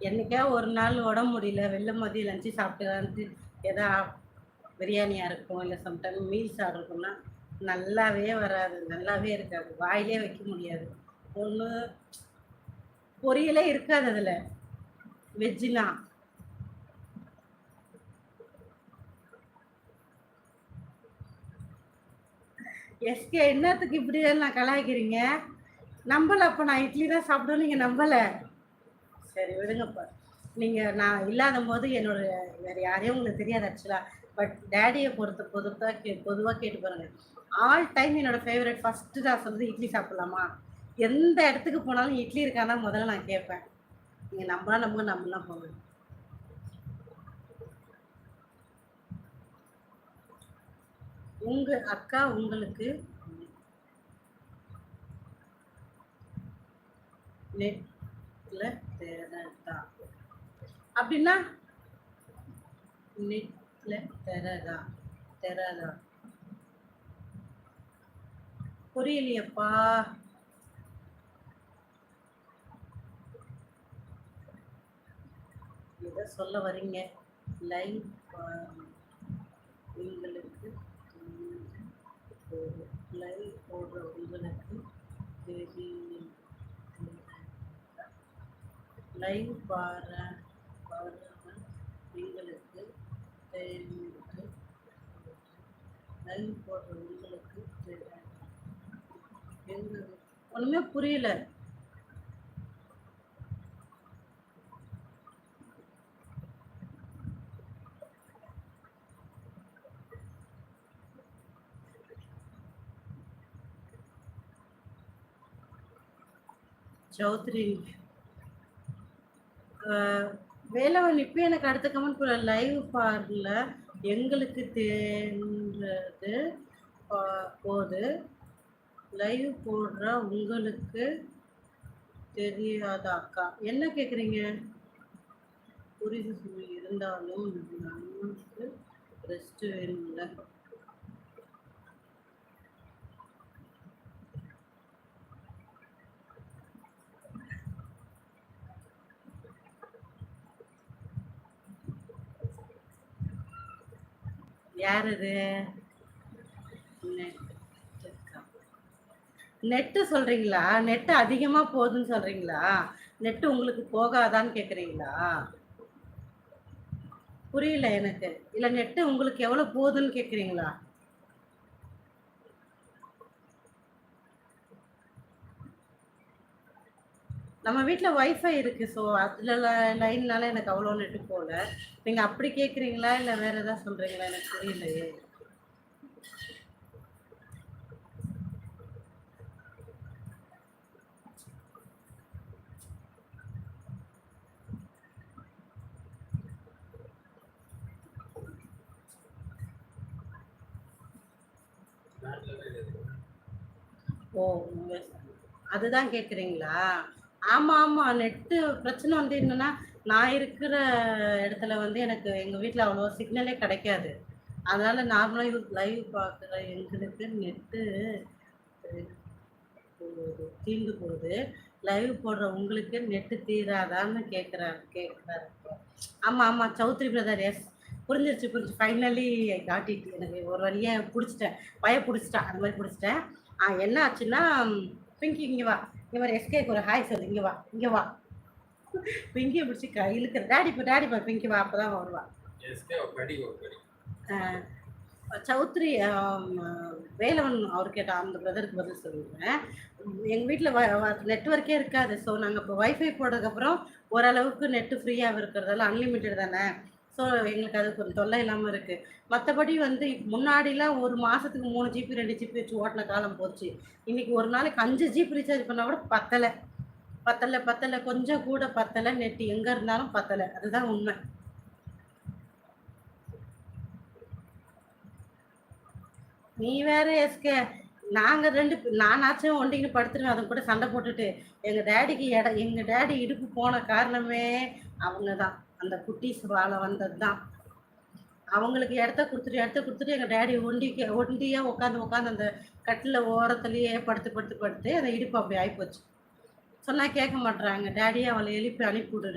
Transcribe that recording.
என்னைக்கா ஒரு நாள் உடம்பு முடியல வெளில மதியம் லஞ்சு சாப்பிட்டு வந்து எதா பிரியாணியாக இருக்கும் இல்லை சம்டைம் மீல்ஸ் ஆர்டர் நல்லாவே வராது நல்லாவே இருக்காது. வாயிலே வைக்க முடியாது. ஒன்று பொரியலே இருக்காது அதில். வெஜ்ஜுனா எஸ்கே என்னத்துக்கு இப்படி எல்லாம் கலாய்க்கிறீங்க? நம்பலை அப்போ நான் இட்லி தான் சாப்பிடுவேன் நீங்கள் நம்பலை. சரி விடுங்கப்பா. நீங்கள் நான் இல்லாத போது என்னோட வேறு யாரையும் உங்களுக்கு தெரியாது ஆக்சுவலாக பட் டேடியை பொறுத்த பொறுத்தா கே பொதுவாக கேட்டு பாருங்கள் ஆல் டைம் என்னோட ஃபேவரட் ஃபஸ்ட்டு நான் சொல்றது இட்லி சாப்பிட்லாமா? எந்த இடத்துக்கு போனாலும் இட்லி இருக்கானா முதல்ல நான் கேட்பேன். நீங்கள் நம்பலாம் நம்ப நம்பலாம் போகணும் உங்க அக்கா உங்களுக்கு நெட் நெட்ல தெரதா அப்படின்னா நெட்ல தெரதா தெரதா புரியலையப்பா. எதை சொல்ல வரீங்க? லைவ் உங்களுக்கு லைவ் போடுற உங்களுக்கு தெரியும். லைவ் பாரு பாருங்க எங்களுக்கு தெரியுது லைவ் போடுற உங்களுக்கு எங்களுக்கு ஒன்றுமே புரியல. சௌத்ரி அஹ் வேலவன் இப்போ எனக்கு அடுத்த கமெண்ட் போல லைவ் பார்ல எங்களுக்கு தேன்றது போது. லைவ் போடுற உங்களுக்கு தெரியாதா அக்கா என்ன கேட்குறீங்க புரிது சொல்லி இருந்தாலும் நமக்கு ரெஸ்ட் வேணும்ல. யார் இது நெட்டு சொல்கிறீங்களா நெட்டு அதிகமாக போகுதுன்னு சொல்கிறீங்களா நெட்டு உங்களுக்கு போகாதான்னு கேட்குறீங்களா புரியல எனக்கு. இல்லை நெட்டு உங்களுக்கு எவ்வளோ போகுதுன்னு கேட்குறீங்களா நம்ம வீட்டில் ஒய்ஃபை இருக்குது ஸோ அதில் லைன்னால எனக்கு அவ்வளோ நெட்டு போகல. நீங்கள் அப்படி கேட்குறீங்களா இல்லை வேறு எதாவது சொல்கிறீங்களா எனக்கு புரியலையே ஓ அதுதான் கேட்குறீங்களா ஆமாம் ஆமாம் நெட்டு பிரச்சனை வந்து என்னென்னா நான் இருக்கிற இடத்துல வந்து எனக்கு எங்கள் வீட்டில் அவ்வளோ சிக்னலே கிடைக்காது. அதனால் நார்மலாக யூஸ் லைவ் பார்க்குற எங்களுக்கு நெட்டு தீர்ந்து போகுது. லைவ் போடுற உங்களுக்கு நெட்டு தீராதான்னு கேட்குறாரு கேட்குறாரு ஆமாம் ஆமாம் சௌத்ரி பிரதர் எஸ் புரிஞ்சிருச்சு புரிஞ்சு ஃபைனலி காட்டிட்டு எனக்கு ஒரு வழியாக பிடிச்சிட்டேன். பய பிடிச்சிட்டேன். அந்த மாதிரி பிடிச்சிட்டேன். என்ன ஆச்சுன்னா பிங்கி இங்கே வா. இங்கே வர எஸ்கேக்கு ஒரு ஹாய் சொல்லு. இங்கே வா இங்கே வா. பிங்கியை பிடிச்சி கையிலுக்கு டேடி இப்போ டேடி பா பிங்கி வா அப்போ தான் வருவா சௌத்ரி வேலவன் அவர் கேட்ட அந்த பிரதருக்கு பதில் சொல்லிடுறேன் எங்கள் வீட்டில் நெட்ஒர்க்கே இருக்காது. ஸோ நாங்கள் இப்போ வைஃபை போட்டதுக்கப்புறம் ஓரளவுக்கு நெட்டு ஃப்ரீயாக இருக்கிறதால அன்லிமிட்டட் தானே? ஸோ எங்களுக்கு அது கொஞ்சம் தொல்லை இல்லாமல் இருக்குது மற்றபடி வந்து முன்னாடிலாம் ஒரு மாதத்துக்கு மூணு ஜிபி ரெண்டு ஜிபி வச்சு ஓட்டின காலம் போச்சு. இன்றைக்கி ஒரு நாளைக்கு அஞ்சு ஜிபி ரீசார்ஜ் பண்ணால் கூட பத்தலை. பத்தலை பத்தலை. கொஞ்சம் கூட பத்தலை. நெட்டு எங்கே இருந்தாலும் பத்தலை. அதுதான் உண்மை. நீ வேற எஸ்கே நாங்கள் ரெண்டு நானாச்சும் ஒண்டிக்கிட்டு படுத்துருவேன். அதை கூட சண்டை போட்டுட்டு. எங்கள் டேடிக்கு இட எங்கள் டேடி இடுப்பு போன காரணமே அவங்க தான் அந்த குட்டீஸ் வாழ வந்தது தான் அவங்களுக்கு இடத்த கொடுத்துட்டு இடத்த கொடுத்துட்டு எங்கள் டேடி ஒண்டிக்கு ஒண்டியாக உட்காந்து உட்காந்து அந்த கட்டில் ஓரத்துலேயே படுத்து படுத்து படுத்து அந்த இடுப்பு அப்படி ஆகிப்போச்சு சொன்னால் கேட்க மாட்டேறாங்க டேடியே அவளை எழுப்பி அனுப்பி விடு